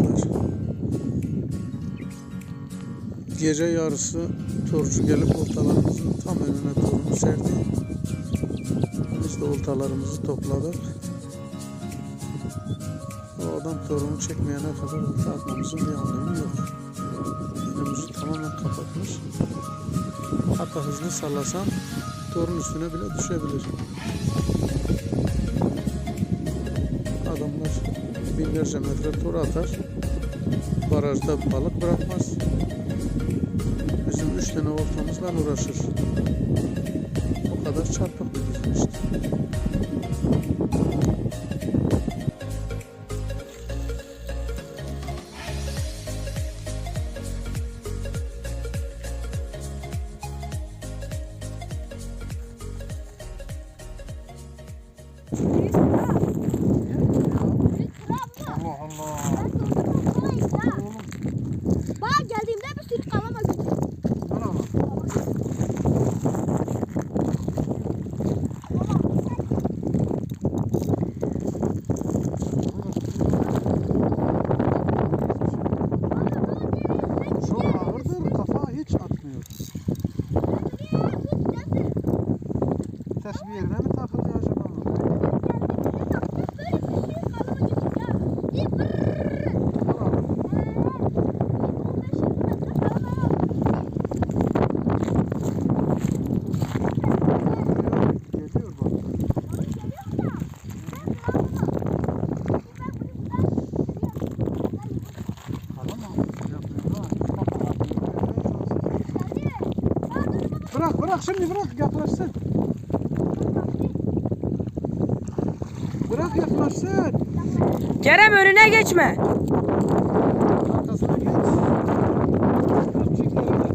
arkadaşlar. Gece yarısı torcu gelip oltalarımızın tam önüne torunu serdi. Biz de oltalarımızı topladık. O adam torunu çekmeyene kadar olta atmamızın bir anlamı yok. Önümüzü tamamen kapatmış. Hatta hızlı sallasam torun üstüne bile düşebilir. Adamlar binlerce metre tor atar. Barajda balık bırakmaz. Bizim üç tane oltamızla uğraşır. O kadar çarpık bir işte. Bırak şimdi bırak yaklaşsın. Bırak yaklaşsın. Kerem önüne geçme. Arkasına geç. Bırak çek yerine.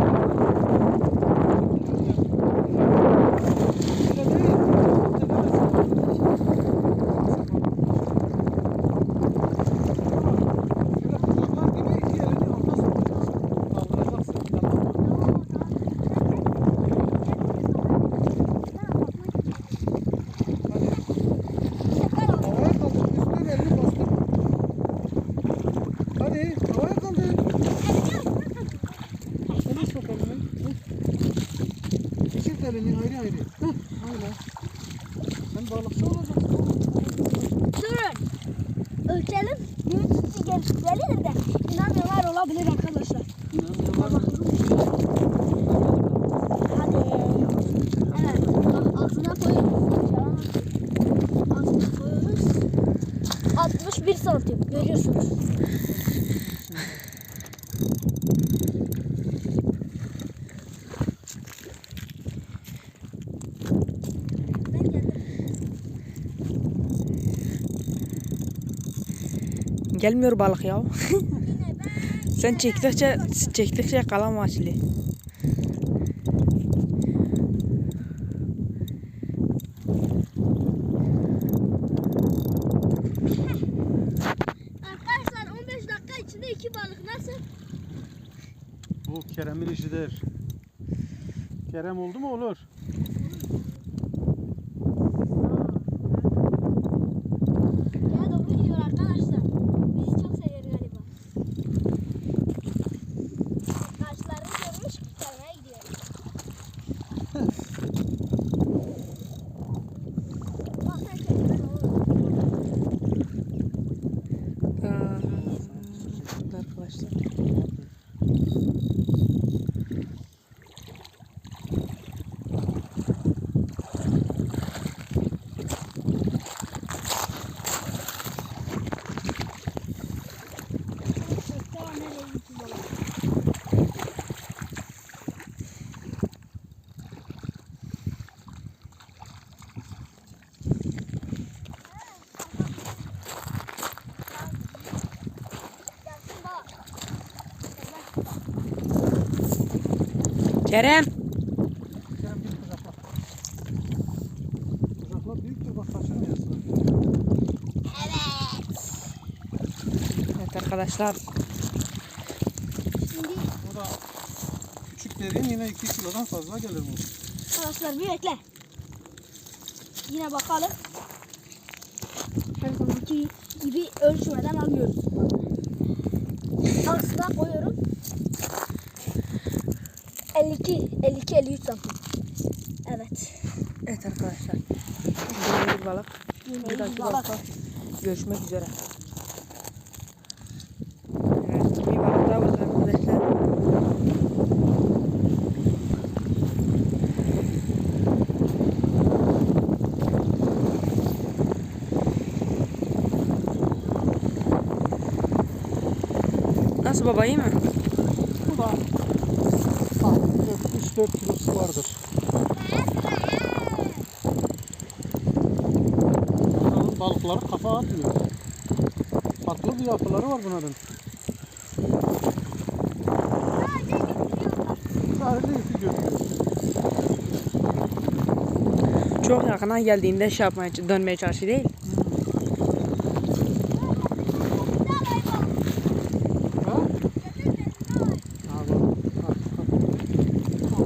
Öyle değil. Şöyle kızaklar gibi iki elini orta sokacaksın. Kaldıracaksın. Tamam mı? Havaya kaldır. Üstüne elini bastır. Hadi havaya kaldır. Elini sok elini. Hı. Çift elini ayrı ayrı. Heh, öyle. Sen balıkçı olacaksın. Durun. Ölçelim. Bir tutucu geliştirelim de inanmıyorlar olabilir arkadaşlar. Hadi. Evet. Altına koyuyoruz. Altına koyuyoruz. 61 santim. Görüyorsunuz. Ben geldim. Gelmiyor balık ya. Sen çektikçe çektikçe kalan açılıyor. Arkadaşlar 15 dakika içinde iki balık nasıl? Bu Kerem'in işidir. Kerem oldu mu olur. Arkadaşlar. Kerem. Kerem bir kucakla. Kucakla büyüktür bak kaçırmayasın. Evet arkadaşlar. Şimdi O da küçük derin yine 2 kilodan fazla gelir bu. arkadaşlar bir bekle. Yine bakalım. Her zamanki gibi ölçmeden almıyoruz. 52-53 santim. Evet. Evet arkadaşlar. Yine bir balık. Yine Bir dahaki balık. balıkta görüşmek üzere. Evet, bir balık daha burada arkadaşlar. Nasıl baba iyi mi? Bu da ah, 3-4 kilosu vardır. Bunların balıkları kafa atmıyor. Farklı bir yapıları var bunların. Sadece ipi götürüyor. Çok yakına geldiğinde şey yapmaya, dönmeye çalışıyor değil. Ha? Ha, bak. Ha, ha.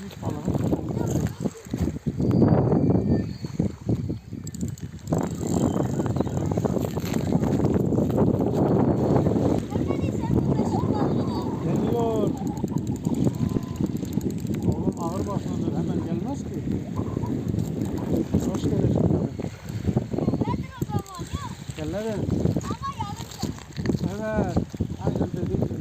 Büyük balığı. Geliyor. Oğlum ağır başladı. Hemen gelmez ki. Hoş gelecek abi. Gel nereye? Evet. Aynen dediğim gibi.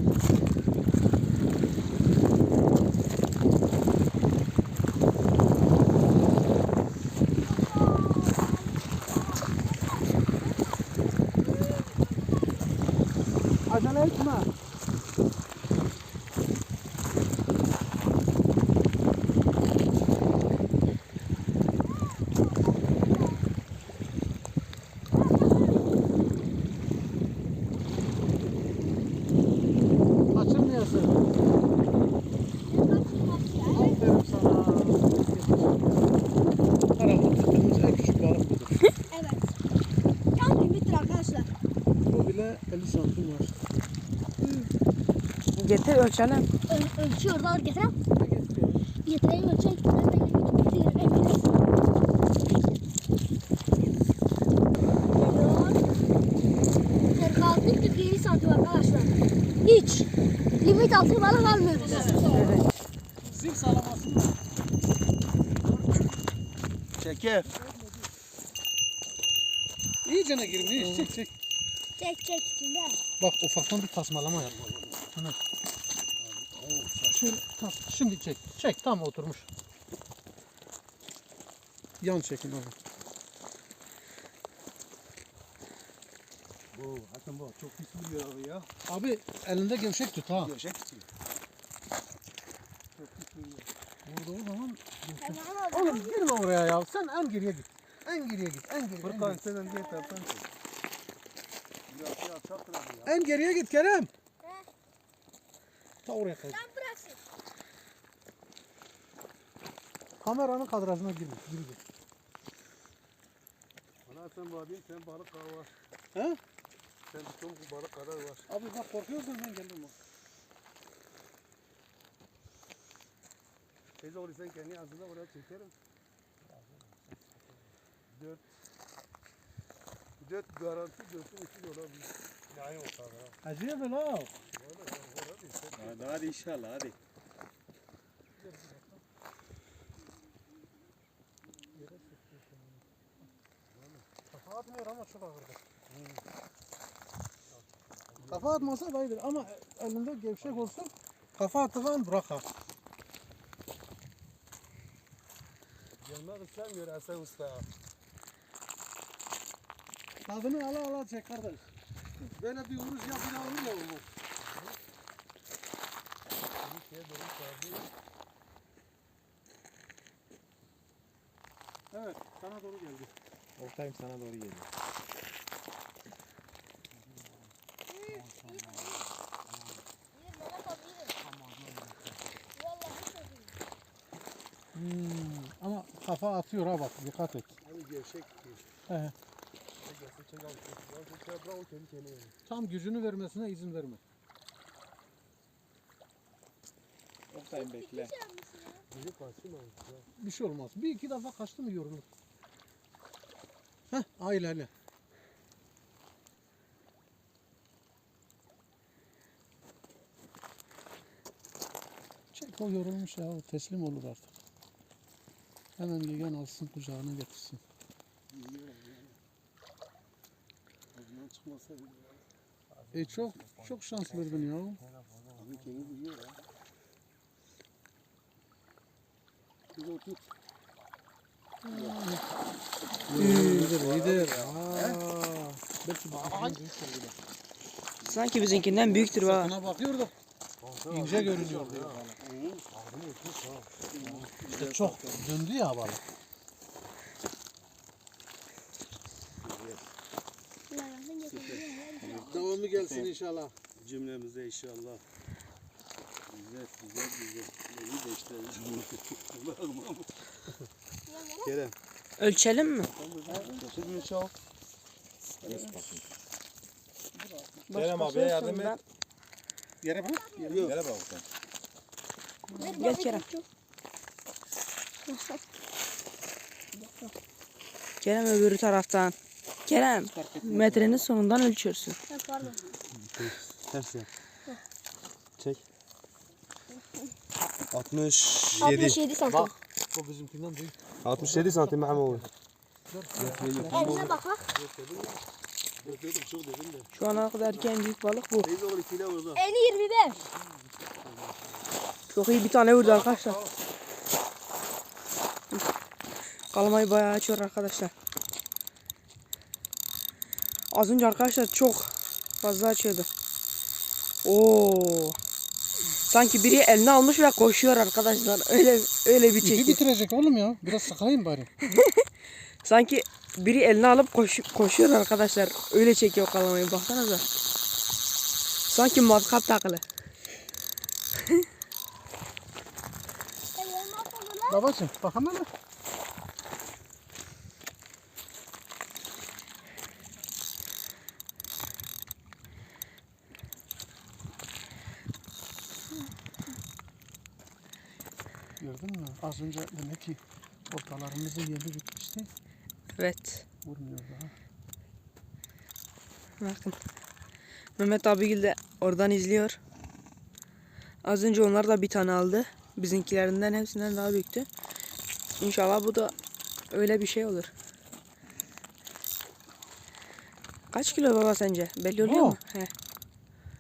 Acele etme. Açılmıyorsun. Aferin sana. Herhalde tuttuğumuz en küçük balık budur. Evet. Tam limittir arkadaşlar. Bu bile 50 santim var. Getir ölçelim. Öl ölçüyor da getiriyor? Getireyim. Geliyor. 46 47 santim arkadaşlar. Hiç. Limit altı balık almıyoruz. Zil salaması var. Çekef. İyice ne girmiş? Çek çek. Çek çek içinde. Bak ufaktan bir tasmalama yap. Hani. Şöyle, tam, şimdi çek. Çek tam oturmuş. Yan çekin abi. Bu Hasan bu çok pis vuruyor abi ya. Abi elinde gevşek tut ha. Gevşek tutuyor. Burada o zaman. Oğlum girme oraya ya. Sen en geriye git. En geriye git. En geriye. En, Furkan sen diğer taraftan çek. Biraz ya çapkın abi ya. en geriye git Kerem. Ta oraya kay. Sen bıraksın. Kameranın kadrajına girme. Girme. Bana sen abi sen balık kadar var. He? Sen tutun bu balık kadar var. Abi bak korkuyorsan ben geldim bak. Teyze orayı sen kendi ağzına oraya çekerim. Dört. Dört garanti dörtün iki de olabilir. Ya yok abi. Acıya böyle ha. Hadi hadi inşallah hadi. Kafa atmıyor ama çok ağırdır. Kafa atmasa da iyidir ama elinde gevşek olsun. Kafa attığı an bırak ha. Gelmek istemiyor Hasan Usta. Tadını ala ala çek kardeş. Böyle bir vuruş bir ya oğlum. Bir şeye doğru çağırdı. Evet sana doğru geldi. Ortayım sana doğru geliyor. İyi Mehmet abi iyi. Vallahi çok iyi. Hmm, ama kafa atıyor ha bak dikkat et. Hani gevşek. He. Tam gücünü vermesine izin verme. Ortayım bekle. Mı? Bir şey olmaz. Bir iki defa kaçtı mı yorulur. Heh aile hele. Çek o yorulmuş ya. O teslim olur artık. Hemen Gegen alsın kucağına getirsin. E çok çok şanslıydın ya. Abi kendi biliyor ya. Tut. İyidir iyidir. Belki. Sanki bizimkinden büyüktür ha. Ona bakıyorduk. İnce görünüyor. İşte çok döndü ya balık. Devamı gelsin inşallah. Cümlemize inşallah. Güzel, güzel, güzel. Beni de işte Kerem. Ölçelim mi? Şimdi çok. Kerem abiye yardım et. Yere bak. Yok. Gel bak sen. Gel Kerem. Kerem öbür taraftan. Kerem metrenin sonundan ölçüyorsun. Pardon. Ters yap. Çek. 67. 67 santim. O bizimkinden büyük. 67 santim Mahmut. Eline bak bak. Şu ana kadar en büyük balık bu. Eni 25. Çok iyi bir tane vurdu arkadaşlar. Kalmayı bayağı açıyor arkadaşlar. Az önce arkadaşlar çok fazla açıyordu. Oo. Sanki biri eline almış ve koşuyor arkadaşlar. Öyle öyle bir çekim. bitirecek oğlum ya. Biraz sıkayım bari. Sanki biri eline alıp koş, koşuyor arkadaşlar. Öyle çekiyor kalamayı baksanıza. Sanki matkap takılı. Babacım bakalım hele. Gördün mü? Az önce demek ki ortalarımızın yeri bitmişti. Evet. Vurmuyor daha. Bakın. Mehmet abigil de oradan izliyor. Az önce onlar da bir tane aldı. Bizimkilerinden hepsinden daha büyüktü. İnşallah bu da öyle bir şey olur. Kaç kilo baba sence? Belli oluyor Bu? mu? He.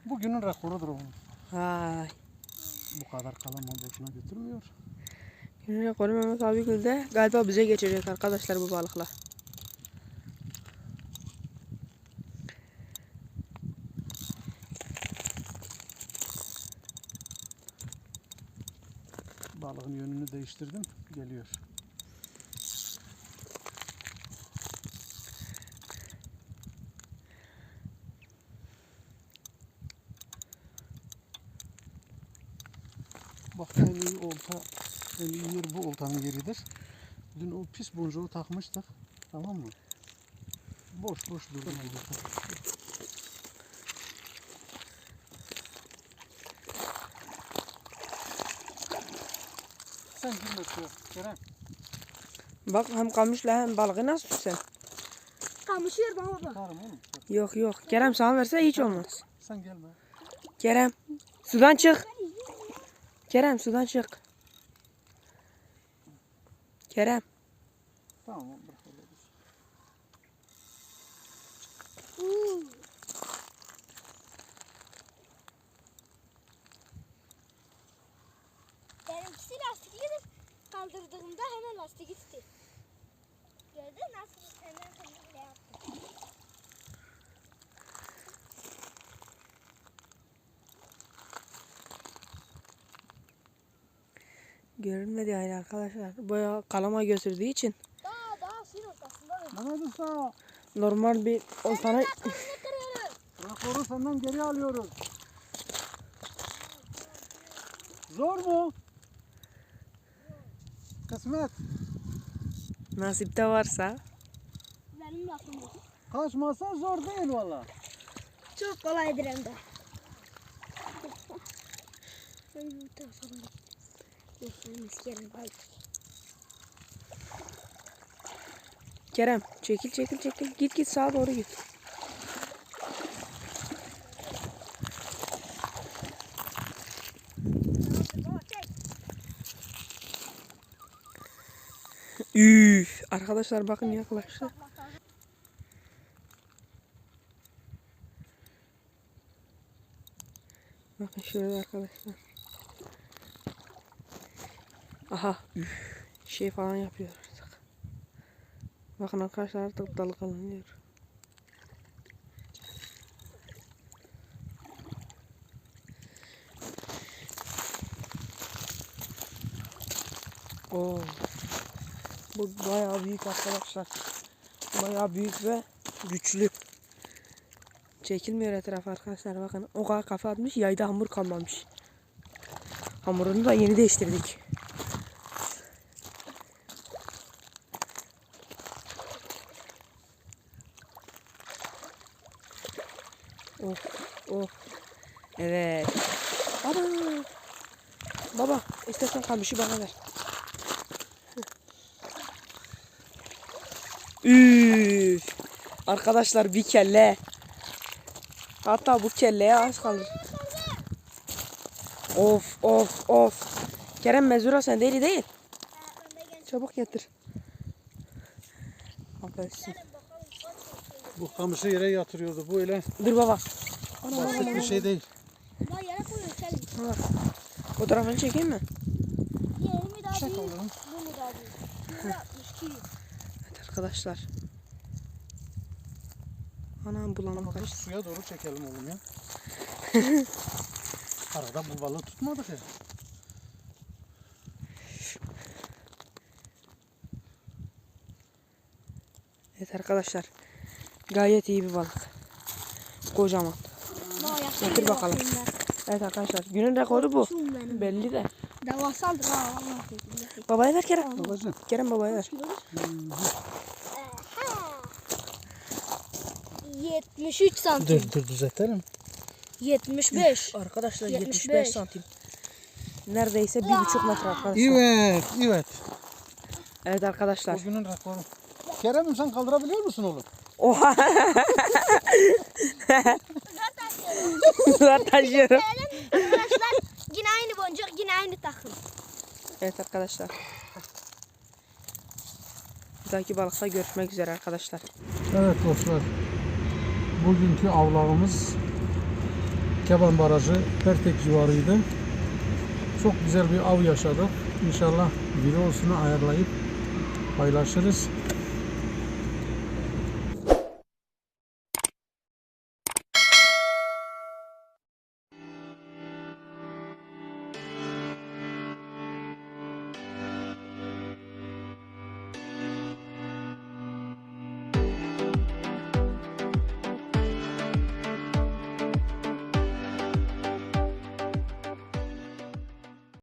Bugünün rekorudur onun. Vay. Bu kadar kalama boşuna götürmüyor. Günün rekoru Mehmet abigil de galiba bize geçecek arkadaşlar bu balıkla. Değiştirdim. Geliyor. Bak en iyi olta, en iyi yer bu oltanın yeridir. Dün o pis boncuğu takmıştık. Tamam mı? Boş boş durdu. Sen girme suya. Kerem. Bak hem kamışla hem balığı nasıl tutsan? Kamışıyor bana baba. Tutarım oğlum. Yok yok. Kerem sana verse hiç olmaz. Sen gelme. Kerem sudan çık. Kerem sudan çık. Kerem. Tamam oğlum, bırak öyle dursun. Uuu. Kaldırdığımda hemen lastik gitti. Gördün nasıl hemen kendimle yaptım. Görünmedi yani arkadaşlar. Bayağı kalama götürdüğü için Daha daha suyun ortasında. Mehmet Usta. normal bir Ne kırıyorum? Raporu senden geri alıyoruz. Zor mu? Nasipte varsa. Benim de aklımda. Kaçmasa zor değil valla. Çok kolaydır hem de. Kerem. Kerem çekil çekil çekil. Git git sağa doğru git. Üf. Arkadaşlar bakın yaklaştı. Bakın şöyle arkadaşlar. Aha. Üf. Şey falan yapıyor artık. Bakın arkadaşlar artık dalgalanıyor. Oo. Bu bayağı büyük arkadaşlar. Bayağı büyük ve güçlü. Çekilmiyor etraf arkadaşlar bakın. O kadar kafa atmış yayda hamur kalmamış. Hamurunu da yeni değiştirdik. Of of. Evet. Baba. Baba istersen kamışı bana ver. Üf. Arkadaşlar bir kelle. Hatta bu kelleye az kalır. Of of of. Kerem mezura sen değil değil. Çabuk getir. Affedersin. Bu kamışı yere yatırıyordu. Bu öyle Dur baba. basit bir şey değil. Çelik. Fotoğrafını çekeyim mi? Çek oğlum. Arkadaşlar. Anam bulanım Ama kaçtı. suya doğru çekelim oğlum ya. Arada bu balığı tutmadık ya. Evet arkadaşlar. Gayet iyi bir balık. Kocaman. Getir bakalım. Evet arkadaşlar. Günün rekoru bu. Belli de. Devasaldır ha. Babaya ver Kerem. Babacığım. Kerem babaya ver. 73 santim. Dur dur düzeltelim. 75. Arkadaşlar 75 75 santim. Neredeyse bir buçuk metre arkadaşlar. Evet, evet. Evet arkadaşlar. Bugünün rekoru. Kerem'im sen kaldırabiliyor musun oğlum? Oha. Zor taşıyorum. Arkadaşlar yine aynı boncuk yine aynı takım. Evet arkadaşlar. Bir dahaki balıkta görüşmek üzere arkadaşlar. Evet dostlar. Bugünkü avlarımız Keban Barajı Pertek civarıydı. Çok güzel bir av yaşadık. İnşallah videosunu ayarlayıp paylaşırız.